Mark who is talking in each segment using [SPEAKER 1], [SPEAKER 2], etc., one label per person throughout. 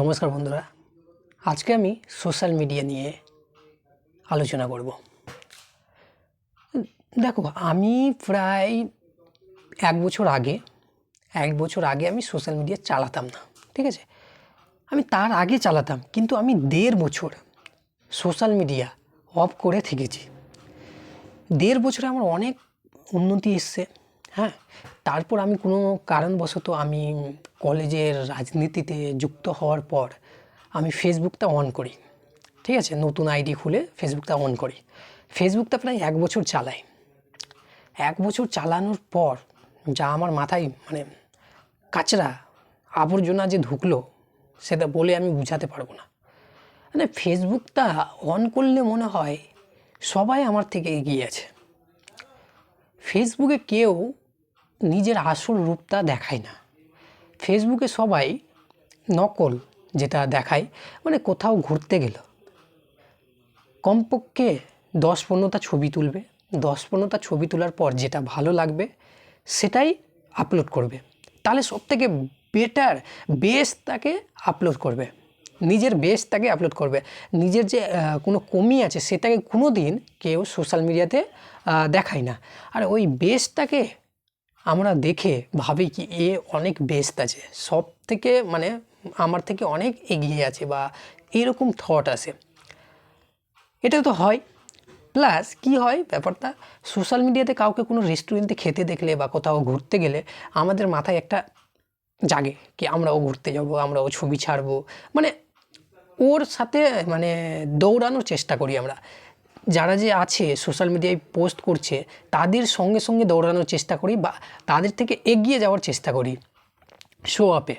[SPEAKER 1] নমস্কার বন্ধুরা। আজকে আমি সোশ্যাল মিডিয়া নিয়ে আলোচনা করব। দেখো, আমি প্রায় এক বছর আগে, এক বছর আগে আমি সোশ্যাল মিডিয়া চালাতাম না, ঠিক আছে? আমি তার আগে চালাতাম, কিন্তু আমি দেড় বছর সোশ্যাল মিডিয়া অফ করে থেকেছি। দেড় বছরে আমার অনেক উন্নতি এসছে হ্যাঁ তারপর আমি কোনো কারণবশত আমি কলেজের রাজনীতিতে যুক্ত হওয়ার পর আমি ফেসবুকটা অন করি। ঠিক আছে? নতুন আইডি খুলে ফেসবুকটা অন করি। ফেসবুকটা প্রায় এক বছর চালাই। এক বছর চালানোর পর যা আমার মাথায় মানে কাচরা আবর্জনা যে ঢুকলো, সেটা বলে আমি বুঝাতে পারব না। মানে ফেসবুকটা অন করলে মনে হয় সবাই আমার থেকে এগিয়ে আছে। ফেসবুকে কেউ নিজের আসল রূপটা দেখায় না। ফেসবুকে সবাই নকল যেটা দেখায় মানে কোথাও ঘুরতে গেল। কমপক্ষে দশ পনেরোটা ছবি তুলবে। দশ পনেরোটা ছবি তোলার পর যেটা ভালো লাগবে, সেটাই আপলোড করবে। তাহলে সব থেকে বেটার বেস্টটাকে আপলোড করবে। নিজের বেস্টটাকে আপলোড করবে। নিজের যে কোনো কমি আছে, সেটাকে কোনো দিন কেউ সোশ্যাল মিডিয়াতে দেখায় না। আর ওই বেস্টটাকে আমরা দেখে ভাবি কি এ অনেক বেস্ট আছে। সব থেকে মানে আমার থেকে অনেক এগিয়ে আছে বা এরকম থট আসে এটা তো হয়। প্লাস কি হয় ব্যাপারটা? সোশ্যাল মিডিয়াতে কাউকে কোনো রেস্টুরেন্টে খেতে দেখলে বা কোথাও ঘুরতে গেলে আমাদের মাথায় একটা জাগে কি আমরাও ঘুরতে যাব আমরাও ছবি ছাড়বো। মানে ওর সাথে মানে দৌড়ানোর চেষ্টা করি আমরা। যারা যে আছে সোশ্যাল মিডিয়ায় পোস্ট করছে, তাদের সঙ্গে সঙ্গে দৌড়ানোর চেষ্টা করি বা তাদের থেকে এগিয়ে যাওয়ার চেষ্টা করি। শো আপে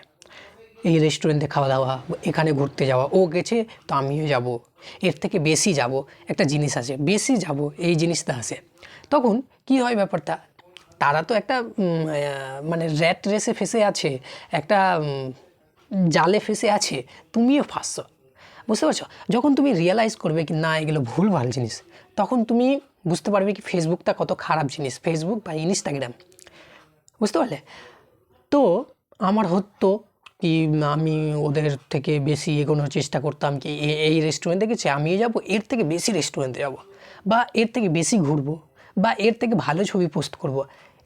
[SPEAKER 1] এই রেস্টুরেন্টে খাওয়া দাওয়া, এখানে ঘুরতে যাওয়া, ও গেছে তো আমিও যাব। এর থেকে বেশি যাব, একটা জিনিস আছে, বেশি যাব, এই জিনিসটা আসে তখন কি হয় ব্যাপারটা? তারা তো একটা মানে র্যাট রেসে ফেসে আছে, একটা জালে ফেসে আছে, তুমিও ফাঁসছো। বুঝতে পারছ? যখন তুমি রিয়েলাইজ করবে কি না, এগুলো ভুলভাল জিনিস, তখন তুমি বুঝতে পারবে কি ফেসবুকটা কত খারাপ জিনিস ফেসবুক বা ইনস্টাগ্রাম বুঝতে পারলে? তো আমার হতো কি আমি ওদের থেকে বেশি এগোনোর চেষ্টা করতাম কি এই রেস্টুরেন্টে গেছে আমিও যাব, এর থেকে বেশি রেস্টুরেন্টে যাব, বা এর থেকে বেশি ঘুরবো, বা এর থেকে ভালো ছবি পোস্ট করব,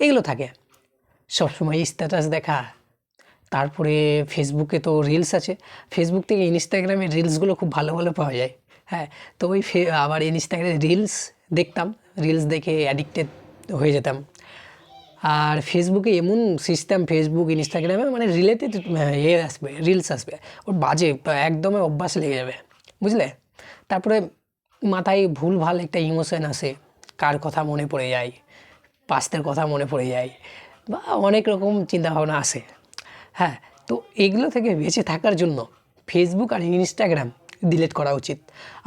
[SPEAKER 1] এগুলো থাকে। সবসময় স্ট্যাটাস দেখা তারপরে ফেসবুকে তো রিলস আছে। ফেসবুক থেকে ইনস্টাগ্রামে রিলসগুলো খুব ভালো ভালো পাওয়া যায়। হ্যাঁ তো ওই ফে- আবার ইনস্টাগ্রামে রিলস দেখতাম। রিলস দেখে অ্যাডিক্টেড হয়ে যেতাম। আর ফেসবুকে এমন সিস্টেম ফেসবুক ইনস্টাগ্রামে মানে রিলেটেড ইয়ে আসবে রিলস আসবে। ওর বাজে, একদমই অভ্যাস লেগে যাবে। বুঝলে? তারপরে মাথায় ভুল ভালো একটা ইমোশন আসে। কার কথা মনে পড়ে যায়? পাস্তের কথা মনে পড়ে যায়। বা অনেক রকম চিন্তাভাবনা আসে। হ্যাঁ তো এগুলো থেকে বেঁচে থাকার জন্য ফেসবুক আর ইনস্টাগ্রাম ডিলিট করা উচিত।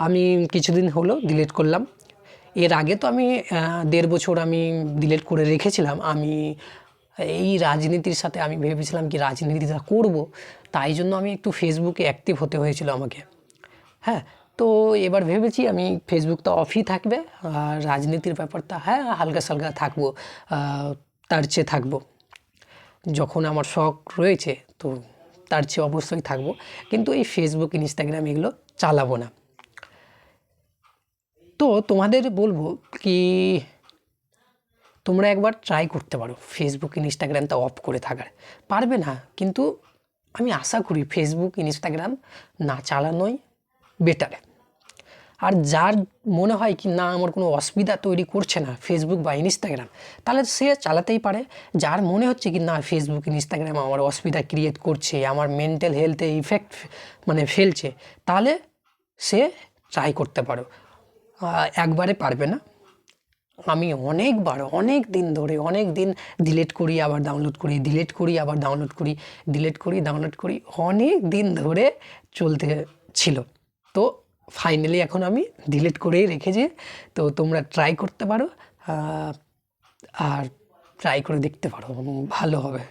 [SPEAKER 1] আমি কিছুদিন হলো ডিলিট করলাম। এর আগে তো আমি দেড় বছর আমি ডিলিট করে রেখেছিলাম। আমি এই রাজনীতির সাথে আমি ভেবেছিলাম কি রাজনীতিটা করব, তাই জন্য আমি একটু ফেসবুকে অ্যাক্টিভ হতে হয়েছিল আমাকে। হ্যাঁ তো এবার ভেবেছি আমি ফেসবুকটা অফই থাকবে, আর রাজনীতির ব্যাপারটা হ্যাঁ হালকা সালকা থাকব তার চেয়ে থাকব। যখন আমার শখ রয়েছে, তো তার চেয়ে অবশ্যই থাকব। কিন্তু এই ফেসবুক ইনস্টাগ্রাম এগুলো চালাবো না। তো তোমাদের বলব কি, তোমরা একবার ট্রাই করতে পারো। ফেসবুক ইনস্টাগ্রামটা অফ করে থাকার। পারবে না, কিন্তু আমি আশা করি ফেসবুক ইনস্টাগ্রাম না চালানোই বেটার আর যার মনে হয় কি, না, আমার কোনো অসুবিধা তৈরি করছে না ফেসবুক বা ইনস্টাগ্রাম তাহলে সে চালাতেই পারে। যার মনে হচ্ছে কি, না ফেসবুক ইনস্টাগ্রাম আমার অসুবিধা ক্রিয়েট করছে, আমার মেন্টাল হেলথে ইফেক্ট মানে ফেলছে, তাহলে সে ট্রাই করতে পারো। একবারে পারবে না। আমি অনেকবার, অনেক দিন ধরে, অনেক দিন ডিলেট করি, আবার ডাউনলোড করি ডিলেট করি, আবার ডাউনলোড করি ডিলেট করি ডাউনলোড করি, অনেক দিন ধরে চলতে ছিল। তো ফাইনালি এখন আমি ডিলিট করেই রেখেছি তো তোমরা ট্রাই করতে পারো আর ট্রাই করে দেখতে পারো ভালো হবে।